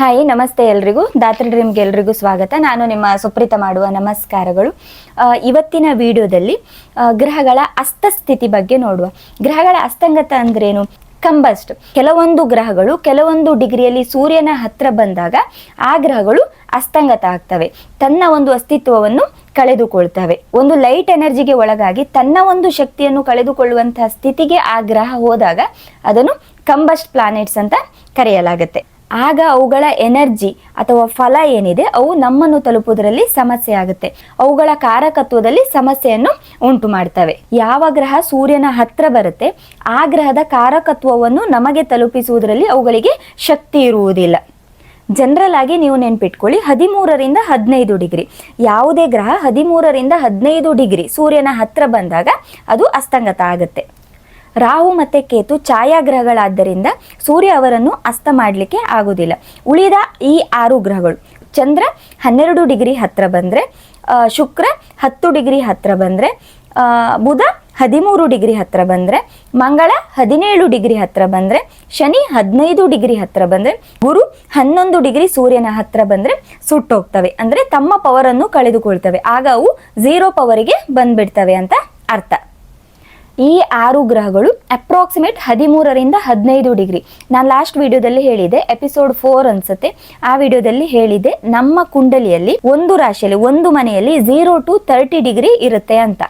Hi ನಮಸ್ತೆ ಎಲ್ರಿಗೂ. ದಾತ್ರಿ ಡ್ರೀಮ್ಗೆ ಎಲ್ರಿಗೂ ಸ್ವಾಗತ. ನಾನು ನಿಮ್ಮ ಸುಪ್ರೀತ ಮಾಡುವ ನಮಸ್ಕಾರಗಳು. ಇವತ್ತಿನ ವಿಡಿಯೋದಲ್ಲಿ ಗ್ರಹಗಳ ಅಸ್ತಸ್ಥಿತಿ ಬಗ್ಗೆ ನೋಡುವ. ಗ್ರಹಗಳ ಅಸ್ತಂಗತ ಅಂದ್ರೇನು? ಕಂಬಸ್ಟ್. ಕೆಲವೊಂದು ಗ್ರಹಗಳು ಕೆಲವೊಂದು ಡಿಗ್ರಿಯಲ್ಲಿ ಸೂರ್ಯನ ಹತ್ರ ಬಂದಾಗ ಆ ಗ್ರಹಗಳು ಅಸ್ತಂಗತ ಆಗ್ತವೆ. ತನ್ನ ಒಂದು ಅಸ್ತಿತ್ವವನ್ನು ಕಳೆದುಕೊಳ್ತವೆ. ಒಂದು ಲೈಟ್ ಎನರ್ಜಿಗೆ ಒಳಗಾಗಿ ತನ್ನ ಒಂದು ಶಕ್ತಿಯನ್ನು ಕಳೆದುಕೊಳ್ಳುವಂತಹ ಸ್ಥಿತಿಗೆ ಆ ಗ್ರಹ ಹೋದಾಗ ಅದನ್ನು ಕಂಬಸ್ಟ್ ಪ್ಲಾನೆಟ್ಸ್ ಅಂತ ಕರೆಯಲಾಗುತ್ತೆ. ಆಗ ಅವುಗಳ ಎನರ್ಜಿ ಅಥವಾ ಫಲ ಏನಿದೆ ಅವು ನಮ್ಮನ್ನು ತಲುಪುವುದರಲ್ಲಿ ಸಮಸ್ಯೆ ಆಗುತ್ತೆ. ಅವುಗಳ ಕಾರಕತ್ವದಲ್ಲಿ ಸಮಸ್ಯೆಯನ್ನು ಉಂಟು ಮಾಡ್ತವೆ. ಯಾವ ಗ್ರಹ ಸೂರ್ಯನ ಹತ್ರ ಬರುತ್ತೆ, ಆ ಗ್ರಹದ ಕಾರಕತ್ವವನ್ನು ನಮಗೆ ತಲುಪಿಸುವುದರಲ್ಲಿ ಅವುಗಳಿಗೆ ಶಕ್ತಿ ಇರುವುದಿಲ್ಲ. ಜನರಲ್ ಆಗಿ ನೀವು ನೆನ್ಪಿಟ್ಕೊಳ್ಳಿ, ಹದಿಮೂರರಿಂದ ಹದಿನೈದು ಡಿಗ್ರಿ. ಯಾವುದೇ ಗ್ರಹ ಹದಿಮೂರರಿಂದ ಹದಿನೈದು ಡಿಗ್ರಿ ಸೂರ್ಯನ ಹತ್ರ ಬಂದಾಗ ಅದು ಅಸ್ತಂಗತ ಆಗುತ್ತೆ. ರಾಹು ಮತ್ತು ಕೇತು ಛಾಯಾಗ್ರಹಗಳಾದ್ದರಿಂದ ಸೂರ್ಯ ಅವರನ್ನು ಅಸ್ತ ಮಾಡಲಿಕ್ಕೆ ಆಗೋದಿಲ್ಲ ಉಳಿದ ಈ ಆರು ಗ್ರಹಗಳು, ಚಂದ್ರ ಹನ್ನೆರಡು ಡಿಗ್ರಿ ಹತ್ತಿರ ಬಂದರೆ ಶುಕ್ರ ಹತ್ತು ಡಿಗ್ರಿ ಹತ್ತಿರ ಬಂದರೆ ಬುಧ ಹದಿಮೂರು ಡಿಗ್ರಿ ಹತ್ತಿರ ಬಂದರೆ, ಮಂಗಳ ಹದಿನೇಳು ಡಿಗ್ರಿ ಹತ್ತಿರ ಬಂದರೆ, ಶನಿ ಹದಿನೈದು ಡಿಗ್ರಿ ಹತ್ತಿರ ಬಂದರೆ, ಗುರು ಹನ್ನೊಂದು ಡಿಗ್ರಿ ಸೂರ್ಯನ ಹತ್ರ ಬಂದರೆ ಸುಟ್ಟೋಗ್ತವೆ. ಅಂದರೆ ತಮ್ಮ ಪವರನ್ನು ಕಳೆದುಕೊಳ್ತವೆ. ಆಗ ಅವು ಝೀರೋ ಪವರಿಗೆ ಬಂದ್ಬಿಡ್ತವೆ ಅಂತ ಅರ್ಥ. ಈ ಆರು ಗ್ರಹಗಳು ಅಪ್ರಾಕ್ಸಿಮೇಟ್ ಹದಿಮೂರರಿಂದ ಹದಿನೈದು ಡಿಗ್ರಿ. ನಾನು ಲಾಸ್ಟ್ ವಿಡಿಯೋದಲ್ಲಿ ಹೇಳಿದೆ ಎಪಿಸೋಡ್ ಫೋರ್ ಅನ್ಸುತ್ತೆ. ಆ ವಿಡಿಯೋದಲ್ಲಿ ಹೇಳಿದೆ, ನಮ್ಮ ಕುಂಡಲಿಯಲ್ಲಿ ಒಂದು ರಾಶಿಯಲ್ಲಿ, ಒಂದು ಮನೆಯಲ್ಲಿ ಝೀರೋ ಟು ತರ್ಟಿ ಡಿಗ್ರಿ ಇರುತ್ತೆ ಅಂತ.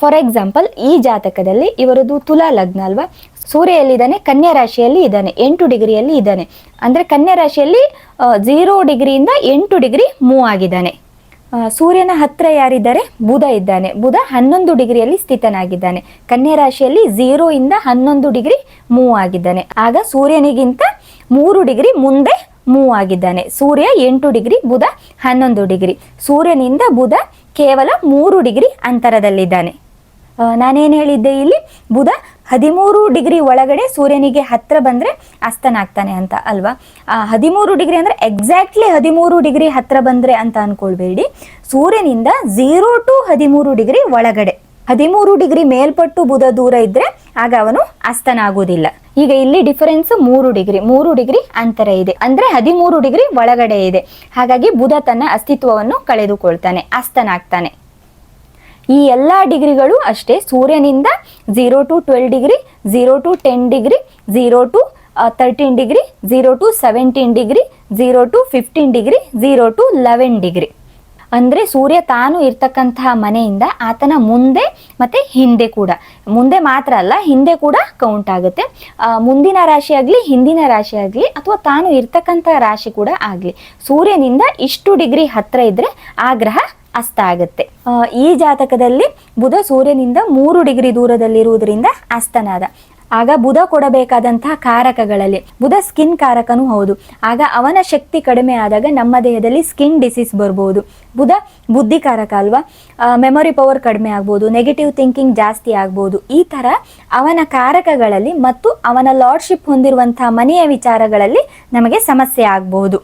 ಫಾರ್ ಎಕ್ಸಾಂಪಲ್ ಈ ಜಾತಕದಲ್ಲಿ ಇವರದು ತುಲಾ ಲಗ್ನ ಅಲ್ವಾ? ಸೂರ್ಯ ಎಲ್ಲಿದ್ದಾನೆ ಕನ್ಯಾ ರಾಶಿಯಲ್ಲಿ ಇದ್ದಾನೆ, ಎಂಟು ಡಿಗ್ರಿಯಲ್ಲಿ ಇದ್ದಾನೆ. ಅಂದರೆ ಕನ್ಯಾ ರಾಶಿಯಲ್ಲಿ ಝೀರೋ ಡಿಗ್ರಿಯಿಂದ ಎಂಟು ಡಿಗ್ರಿ ಮೂವ್ ಆಗಿದ್ದಾನೆ. ಸೂರ್ಯನ ಹತ್ರ ಯಾರಿದ್ದಾರೆ? ಬುಧ ಇದ್ದಾನೆ. ಬುಧ ಹನ್ನೊಂದು ಡಿಗ್ರಿಯಲ್ಲಿ ಸ್ಥಿತನಾಗಿದ್ದಾನೆ. ಕನ್ಯಾ ರಾಶಿಯಲ್ಲಿ ಝೀರೋ ಇಂದ ಹನ್ನೊಂದು ಡಿಗ್ರಿ ಮೂವ್ ಆಗಿದ್ದಾನೆ. ಆಗ ಸೂರ್ಯನಿಗಿಂತ ಮೂರು ಡಿಗ್ರಿ ಮುಂದೆ ಮೂವ್ ಆಗಿದ್ದಾನೆ. ಸೂರ್ಯ ಎಂಟು ಡಿಗ್ರಿ, ಬುಧ ಹನ್ನೊಂದು ಡಿಗ್ರಿ. ಸೂರ್ಯನಿಂದ ಬುಧ ಕೇವಲ ಮೂರು ಡಿಗ್ರಿ ಅಂತರದಲ್ಲಿದ್ದಾನೆ. ನಾನೇನು ಹೇಳಿದ್ದೆ ಇಲ್ಲಿ? ಬುಧ ಹದಿಮೂರು ಡಿಗ್ರಿ ಒಳಗಡೆ ಸೂರ್ಯನಿಗೆ ಹತ್ರ ಬಂದರೆ ಅಸ್ತನಾಗ್ತಾನೆ ಅಂತ ಅಲ್ವಾ? ಆ, ಹದಿಮೂರು ಡಿಗ್ರಿ ಅಂದರೆ ಎಕ್ಸಾಕ್ಟ್ಲಿ ಹದಿಮೂರು ಡಿಗ್ರಿ ಹತ್ರ ಬಂದರೆ ಅಂತ ಅಂದ್ಕೊಳ್ಬೇಡಿ ಸೂರ್ಯನಿಂದ ಝೀರೋ ಟು ಹದಿಮೂರು ಡಿಗ್ರಿ ಒಳಗಡೆ. ಹದಿಮೂರು ಡಿಗ್ರಿ ಮೇಲ್ಪಟ್ಟು ಬುಧ ದೂರ ಇದ್ರೆ ಆಗ ಅವನು ಅಸ್ತನಾಗುವುದಿಲ್ಲ ಈಗ ಇಲ್ಲಿ ಡಿಫರೆನ್ಸ್ ಮೂರು ಡಿಗ್ರಿ ಮೂರು ಡಿಗ್ರಿ ಅಂತರ ಇದೆ. ಅಂದ್ರೆ ಹದಿಮೂರು ಡಿಗ್ರಿ ಒಳಗಡೆ ಇದೆ. ಹಾಗಾಗಿ ಬುಧ ತನ್ನ ಅಸ್ತಿತ್ವವನ್ನು ಕಳೆದುಕೊಳ್ತಾನೆ ಅಸ್ತನಾಗ್ತಾನೆ. ಈ ಎಲ್ಲ ಡಿಗ್ರಿಗಳು ಅಷ್ಟೇ. ಸೂರ್ಯನಿಂದ zero to twelve degree zero to ten degree zero to thirteen degree zero to seventeen degree zero to fifteen degree zero to eleven degree. ಅಂದರೆ ಸೂರ್ಯ ತಾನು ಇರ್ತಕ್ಕಂತಹ ಮನೆಯಿಂದ ಆತನ ಮುಂದೆ ಮತ್ತು ಹಿಂದೆ ಕೂಡ. ಮುಂದೆ ಮಾತ್ರ ಅಲ್ಲ, ಹಿಂದೆ ಕೂಡ ಕೌಂಟ್ ಆಗುತ್ತೆ. ಮುಂದಿನ ರಾಶಿ ಆಗಲಿ, ಹಿಂದಿನ ರಾಶಿ ಆಗಲಿ, ಅಥವಾ ತಾನು ಇರ್ತಕ್ಕಂಥ ರಾಶಿ ಕೂಡ ಆಗಲಿ, ಸೂರ್ಯನಿಂದ ಇಷ್ಟು ಡಿಗ್ರಿ ಹತ್ತಿರ ಇದ್ದರೆ ಆ ಗ್ರಹ ಅಸ್ತ ಆಗುತ್ತೆ. ಈ ಜಾತಕದಲ್ಲಿ ಬುಧ ಸೂರ್ಯನಿಂದ ಮೂರು ಡಿಗ್ರಿ ದೂರದಲ್ಲಿರುವುದರಿಂದ ಅಸ್ತನಾದ. ಆಗ ಬುಧ ಕೊಡಬೇಕಾದಂತಹ ಕಾರಕಗಳಲ್ಲಿ, ಬುಧ ಸ್ಕಿನ್ ಕಾರಕನೂ ಹೌದು. ಆಗ ಅವನ ಶಕ್ತಿ ಕಡಿಮೆ ಆದಾಗ ನಮ್ಮ ದೇಹದಲ್ಲಿ ಸ್ಕಿನ್ ಡಿಸೀಸ್ ಬರ್ಬೋದು. ಬುಧ ಬುದ್ಧಿಕಾರಕ ಅಲ್ವಾ? ಮೆಮೊರಿ ಪವರ್ ಕಡಿಮೆ ಆಗ್ಬೋದು, ನೆಗೆಟಿವ್ ಥಿಂಕಿಂಗ್ ಜಾಸ್ತಿ ಆಗ್ಬೋದು. ಈ ಥರ ಅವನ ಕಾರಕಗಳಲ್ಲಿ ಮತ್ತು ಅವನ ಲಾರ್ಡ್ಶಿಪ್ ಹೊಂದಿರುವಂತಹ ಮನೆಯ ವಿಚಾರಗಳಲ್ಲಿ ನಮಗೆ ಸಮಸ್ಯೆ ಆಗಬಹುದು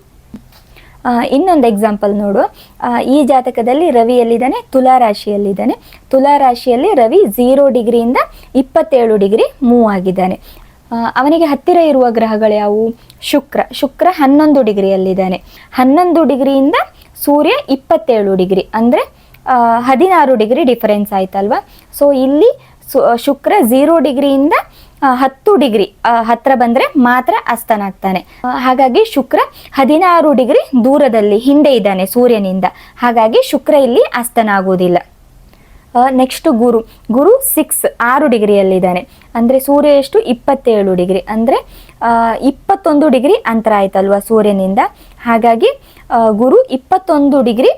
ಇನ್ನೊಂದು ಎಕ್ಸಾಂಪಲ್ ನೋಡು. ಈ ಜಾತಕದಲ್ಲಿ ರವಿ ಎಲ್ಲಿದ್ದಾನೆ? ತುಲಾ ರಾಶಿಯಲ್ಲಿದ್ದಾನೆ. ತುಲಾ ರಾಶಿಯಲ್ಲಿ ರವಿ ಝೀರೋ ಡಿಗ್ರಿಯಿಂದ ಇಪ್ಪತ್ತೇಳು ಡಿಗ್ರಿ ಮೂವ್ ಆಗಿದ್ದಾನೆ. ಅವನಿಗೆ ಹತ್ತಿರ ಇರುವ ಗ್ರಹಗಳು ಯಾವುವು? ಶುಕ್ರ. ಶುಕ್ರ ಹನ್ನೊಂದು ಡಿಗ್ರಿಯಲ್ಲಿದ್ದಾನೆ. ಹನ್ನೊಂದು ಡಿಗ್ರಿಯಿಂದ ಸೂರ್ಯ ಇಪ್ಪತ್ತೇಳು ಡಿಗ್ರಿ. ಅಂದರೆ ಹದಿನಾರು ಡಿಗ್ರಿ ಡಿಫರೆನ್ಸ್ ಆಯ್ತಲ್ವಾ? ಸೊ ಇಲ್ಲಿ ಸು ಶುಕ್ರ ಝೀರೋ ಡಿಗ್ರಿಯಿಂದ ಹತ್ತು ಡಿಗ್ರಿ ಹತ್ರ ಬಂದರೆ ಮಾತ್ರ ಅಸ್ತನಾಗ್ತಾನೆ. ಹಾಗಾಗಿ ಶುಕ್ರ ಹದಿನಾರು ಡಿಗ್ರಿ ದೂರದಲ್ಲಿ ಹಿಂದೆ ಇದ್ದಾನೆ ಸೂರ್ಯನಿಂದ. ಹಾಗಾಗಿ ಶುಕ್ರ ಇಲ್ಲಿ ಅಸ್ತನಾಗುವುದಿಲ್ಲ. ನೆಕ್ಸ್ಟ್ ಗುರು. ಗುರು ಸಿಕ್ಸ್ ಆರು ಡಿಗ್ರಿಯಲ್ಲಿದ್ದಾನೆ. ಅಂದರೆ ಸೂರ್ಯ ಎಷ್ಟು? ಇಪ್ಪತ್ತೇಳು ಡಿಗ್ರಿ. ಅಂದರೆ ಇಪ್ಪತ್ತೊಂದು ಡಿಗ್ರಿ ಅಂತರ ಆಯ್ತಲ್ವಾ ಸೂರ್ಯನಿಂದ? ಹಾಗಾಗಿ ಗುರು ಇಪ್ಪತ್ತೊಂದು ಡಿಗ್ರಿ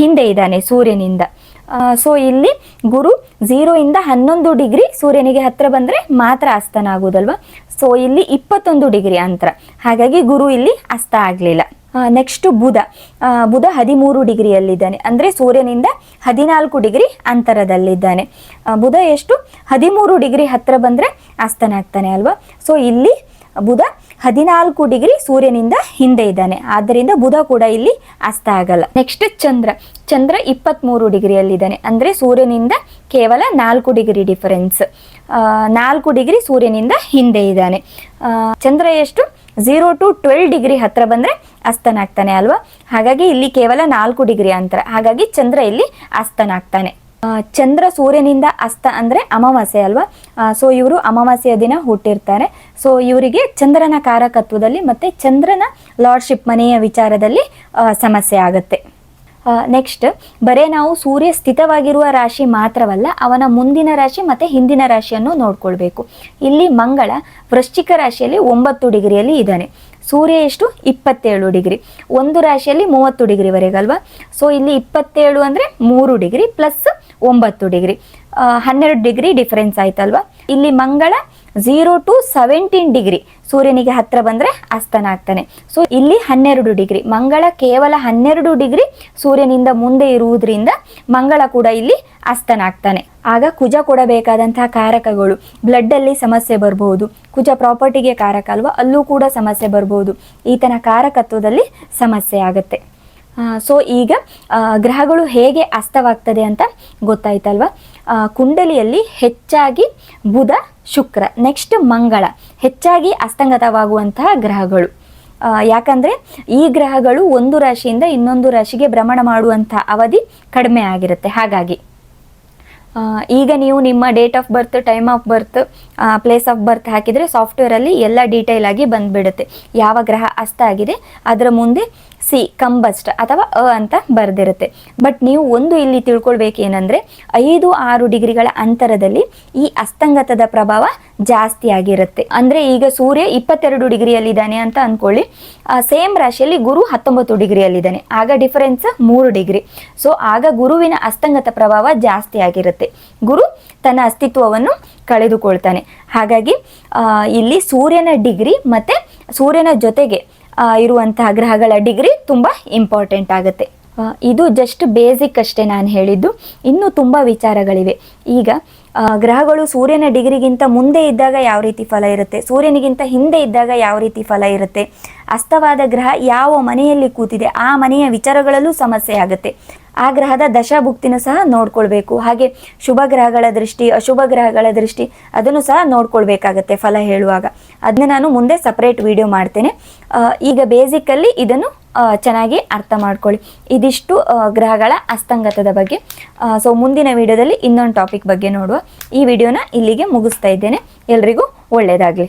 ಹಿಂದೆ ಇದ್ದಾನೆ ಸೂರ್ಯನಿಂದ. ಸೊ ಇಲ್ಲಿ ಗುರು ಝೀರೋ ಇಂದ ಹನ್ನೊಂದು ಡಿಗ್ರಿ ಸೂರ್ಯನಿಗೆ ಹತ್ರ ಬಂದರೆ ಮಾತ್ರ ಅಸ್ತನ ಆಗೋದಲ್ವಾ ಸೊ ಇಲ್ಲಿ ಇಪ್ಪತ್ತೊಂದು ಡಿಗ್ರಿ ಅಂತರ. ಹಾಗಾಗಿ ಗುರು ಇಲ್ಲಿ ಅಸ್ತ ಆಗಲಿಲ್ಲ. ನೆಕ್ಸ್ಟ್ ಬುಧ. ಬುಧ ಹದಿಮೂರು ಡಿಗ್ರಿಯಲ್ಲಿದ್ದಾನೆ. ಅಂದರೆ ಸೂರ್ಯನಿಂದ ಹದಿನಾಲ್ಕು ಡಿಗ್ರಿ ಅಂತರದಲ್ಲಿದ್ದಾನೆ. ಬುಧ ಎಷ್ಟು? ಹದಿಮೂರು ಡಿಗ್ರಿ ಹತ್ರ ಬಂದರೆ ಅಸ್ತನಾಗ್ತಾನೆ ಅಲ್ವಾ? ಸೊ ಇಲ್ಲಿ ಬುಧ ಹದಿನಾಲ್ಕು ಡಿಗ್ರಿ ಸೂರ್ಯನಿಂದ ಹಿಂದೆ ಇದ್ದಾನೆ. ಆದ್ದರಿಂದ ಬುಧ ಕೂಡ ಇಲ್ಲಿ ಅಸ್ತ ಆಗಲ್ಲ. ನೆಕ್ಸ್ಟ್ ಚಂದ್ರ. ಚಂದ್ರ ಇಪ್ಪತ್ತ್ಮೂರು ಡಿಗ್ರಿಯಲ್ಲಿದ್ದಾನೆ. ಅಂದರೆ ಸೂರ್ಯನಿಂದ ಕೇವಲ ನಾಲ್ಕು ಡಿಗ್ರಿ ಡಿಫರೆನ್ಸ್ ನಾಲ್ಕು ಡಿಗ್ರಿ ಸೂರ್ಯನಿಂದ ಹಿಂದೆ ಇದ್ದಾನೆ. ಚಂದ್ರ ಎಷ್ಟು? ಝೀರೋ ಟು ಟ್ವೆಲ್ ಡಿಗ್ರಿ ಹತ್ರ ಬಂದರೆ ಅಸ್ತನಾಗ್ತಾನೆ ಅಲ್ವಾ? ಹಾಗಾಗಿ ಇಲ್ಲಿ ಕೇವಲ ನಾಲ್ಕು ಡಿಗ್ರಿ ಅಂತರ. ಹಾಗಾಗಿ ಚಂದ್ರ ಇಲ್ಲಿ ಅಸ್ತನಾಗ್ತಾನೆ. ಚಂದ್ರ ಸೂರ್ಯನಿಂದ ಅಸ್ತ ಅಂದರೆ ಅಮಾವಾಸ್ಯೆ ಅಲ್ವಾ? ಸೊ ಇವರು ಅಮಾವಾಸ್ಯೆಯ ದಿನ ಹುಟ್ಟಿರ್ತಾರೆ. ಸೊ ಇವರಿಗೆ ಚಂದ್ರನ ಕಾರಕತ್ವದಲ್ಲಿ ಮತ್ತೆ ಚಂದ್ರನ ಲಾರ್ಡ್ಶಿಪ್ ಮನೆಯ ವಿಚಾರದಲ್ಲಿ ಸಮಸ್ಯೆ ಆಗುತ್ತೆ. ನೆಕ್ಸ್ಟ್ ಬರೇ ನಾವು ಸೂರ್ಯ ಸ್ಥಿತವಾಗಿರುವ ರಾಶಿ ಮಾತ್ರವಲ್ಲ, ಅವನ ಮುಂದಿನ ರಾಶಿ ಮತ್ತು ಹಿಂದಿನ ರಾಶಿಯನ್ನು ನೋಡ್ಕೊಳ್ಬೇಕು. ಇಲ್ಲಿ ಮಂಗಳ ವೃಶ್ಚಿಕ ರಾಶಿಯಲ್ಲಿ ಒಂಬತ್ತು ಡಿಗ್ರಿಯಲ್ಲಿ ಇದ್ದಾನೆ. ಸೂರ್ಯ ಎಷ್ಟು? ಇಪ್ಪತ್ತೇಳು ಡಿಗ್ರಿ. ಒಂದು ರಾಶಿಯಲ್ಲಿ ಮೂವತ್ತು ಡಿಗ್ರಿವರೆಗಲ್ವಾ ಸೊ ಇಲ್ಲಿ ಇಪ್ಪತ್ತೇಳು ಅಂದರೆ ಮೂರು ಡಿಗ್ರಿ ಪ್ಲಸ್ ಒಂಬತ್ತು ಡಿಗ್ರಿ. ಹನ್ನೆರಡು ಡಿಗ್ರಿ ಡಿಫರೆನ್ಸ್ ಆಯ್ತಲ್ವಾ? ಇಲ್ಲಿ ಮಂಗಳ ಝೀರೋ ಟು ಸೆವೆಂಟೀನ್ ಡಿಗ್ರಿ. ಸೂರ್ಯನಿಗೆ ಹತ್ರ ಬಂದರೆ ಅಸ್ತನ ಆಗ್ತಾನೆ. ಸೊ ಇಲ್ಲಿ ಹನ್ನೆರಡು ಡಿಗ್ರಿ. ಮಂಗಳ ಕೇವಲ ಹನ್ನೆರಡು ಡಿಗ್ರಿ ಸೂರ್ಯನಿಂದ ಮುಂದೆ ಇರುವುದರಿಂದ ಮಂಗಳ ಕೂಡ ಇಲ್ಲಿ ಅಸ್ತನ ಆಗ್ತಾನೆ. ಆಗ ಕುಜ ಕೊಡಬೇಕಾದಂತಹ ಕಾರಕಗಳು. ಬ್ಲಡ್ಡಲ್ಲಿ ಸಮಸ್ಯೆ ಬರ್ಬೋದು. ಕುಜ ಪ್ರಾಪರ್ಟಿಗೆ ಕಾರಕ ಅಲ್ವಾ? ಅಲ್ಲೂ ಕೂಡ ಸಮಸ್ಯೆ ಬರ್ಬೋದು. ಈತನ ಕಾರಕತ್ವದಲ್ಲಿ ಸಮಸ್ಯೆ ಆಗುತ್ತೆ. ಸೊ ಈಗ ಗ್ರಹಗಳು ಹೇಗೆ ಅಸ್ತವಾಗ್ತದೆ ಅಂತ ಗೊತ್ತಾಯ್ತಲ್ವಾ? ಕುಂಡಲಿಯಲ್ಲಿ ಹೆಚ್ಚಾಗಿ ಬುಧ, ಶುಕ್ರ ನೆಕ್ಸ್ಟ್ ಮಂಗಳ, ಹೆಚ್ಚಾಗಿ ಅಸ್ತಂಗತವಾಗುವಂತಹ ಗ್ರಹಗಳು. ಯಾಕಂದರೆ ಈ ಗ್ರಹಗಳು ಒಂದು ರಾಶಿಯಿಂದ ಇನ್ನೊಂದು ರಾಶಿಗೆ ಭ್ರಮಣ ಮಾಡುವಂಥ ಅವಧಿ ಕಡಿಮೆ ಆಗಿರುತ್ತೆ. ಹಾಗಾಗಿ ಈಗ ನೀವು ನಿಮ್ಮ date of birth time of birth place of birth ಹಾಕಿದರೆ ಸಾಫ್ಟ್ವೇರಲ್ಲಿ ಎಲ್ಲ ಡೀಟೇಲ್ ಆಗಿ ಬಂದ್ಬಿಡುತ್ತೆ. ಯಾವ ಗ್ರಹ ಅಸ್ತ ಆಗಿದೆ, ಅದರ ಮುಂದೆ ಸಿ ಕಂಬಸ್ಟ್ ಅಥವಾ ಅ ಅಂತ ಬರೆದಿರುತ್ತೆ. ಬಟ್ ನೀವು ಒಂದು ಇಲ್ಲಿ ತಿಳ್ಕೊಳ್ಬೇಕೇನೆಂದರೆ, ಐದು ಆರು ಡಿಗ್ರಿಗಳ ಅಂತರದಲ್ಲಿ ಈ ಅಸ್ತಂಗತದ ಪ್ರಭಾವ ಜಾಸ್ತಿ ಆಗಿರುತ್ತೆ. ಅಂದರೆ ಈಗ ಸೂರ್ಯ ಇಪ್ಪತ್ತೆರಡು ಡಿಗ್ರಿಯಲ್ಲಿದ್ದಾನೆ ಅಂತ ಅಂದ್ಕೊಳ್ಳಿ ಸೇಮ್ ರಾಶಿಯಲ್ಲಿ ಗುರು ಹತ್ತೊಂಬತ್ತು ಡಿಗ್ರಿಯಲ್ಲಿದ್ದಾನೆ. ಆಗ ಡಿಫರೆನ್ಸ್ ಮೂರು ಡಿಗ್ರಿ. ಸೊ ಆಗ ಗುರುವಿನ ಅಸ್ತಂಗತ ಪ್ರಭಾವ ಜಾಸ್ತಿ ಆಗಿರುತ್ತೆ. ಗುರು ತನ್ನ ಅಸ್ತಿತ್ವವನ್ನು ಕಳೆದುಕೊಳ್ತಾನೆ. ಹಾಗಾಗಿ ಇಲ್ಲಿ ಸೂರ್ಯನ ಡಿಗ್ರಿ ಮತ್ತು ಸೂರ್ಯನ ಜೊತೆಗೆ ಇರುವಂತಹ ಗ್ರಹಗಳ ಡಿಗ್ರಿ ತುಂಬ ಇಂಪಾರ್ಟೆಂಟ್ ಆಗುತ್ತೆ. ಇದು ಜಸ್ಟ್ ಬೇಸಿಕ್ ಅಷ್ಟೇ ನಾನು ಹೇಳಿದ್ದು. ಇನ್ನೂ ತುಂಬ ವಿಚಾರಗಳಿವೆ. ಈಗ ಗ್ರಹಗಳು ಸೂರ್ಯನ ಡಿಗ್ರಿಗಿಂತ ಮುಂದೆ ಇದ್ದಾಗ ಯಾವ ರೀತಿ ಫಲ ಇರುತ್ತೆ? ಸೂರ್ಯನಿಗಿಂತ ಹಿಂದೆ ಇದ್ದಾಗ ಯಾವ ರೀತಿ ಫಲ ಇರುತ್ತೆ? ಅಸ್ತವಾದ ಗ್ರಹ ಯಾವ ಮನೆಯಲ್ಲಿ ಕೂತಿದೆ? ಆ ಮನೆಯ ವಿಚಾರಗಳಲ್ಲೂ ಸಮಸ್ಯೆ ಆಗುತ್ತೆ. ಆ ಗ್ರಹದ ದಶಾಭುಕ್ತಿನ ಸಹ ನೋಡ್ಕೊಳ್ಬೇಕು. ಹಾಗೆ ಶುಭ ಗ್ರಹಗಳ ದೃಷ್ಟಿ, ಅಶುಭ ಗ್ರಹಗಳ ದೃಷ್ಟಿ ಅದನ್ನು ಸಹ ನೋಡ್ಕೊಳ್ಬೇಕಾಗತ್ತೆ ಫಲ ಹೇಳುವಾಗ. ಅದನ್ನ ನಾನು ಮುಂದೆ ಸಪ್ರೇಟ್ ವಿಡಿಯೋ ಮಾಡ್ತೇನೆ. ಈಗ ಬೇಸಿಕಲ್ಲಿ ಇದನ್ನು ಚೆನ್ನಾಗಿ ಅರ್ಥ ಮಾಡ್ಕೊಳ್ಳಿ. ಇದಿಷ್ಟು ಗ್ರಹಗಳ ಅಸ್ತಂಗತದ ಬಗ್ಗೆ. ಸೊ ಮುಂದಿನ ವಿಡಿಯೋದಲ್ಲಿ ಇನ್ನೊಂದು ಟಾಪಿಕ್ ಬಗ್ಗೆ ನೋಡುವ. ಈ ವಿಡಿಯೋನ ಇಲ್ಲಿಗೆ ಮುಗಿಸ್ತಾ ಇದ್ದೇನೆ. ಎಲ್ರಿಗೂ ಒಳ್ಳೆಯದಾಗಲಿ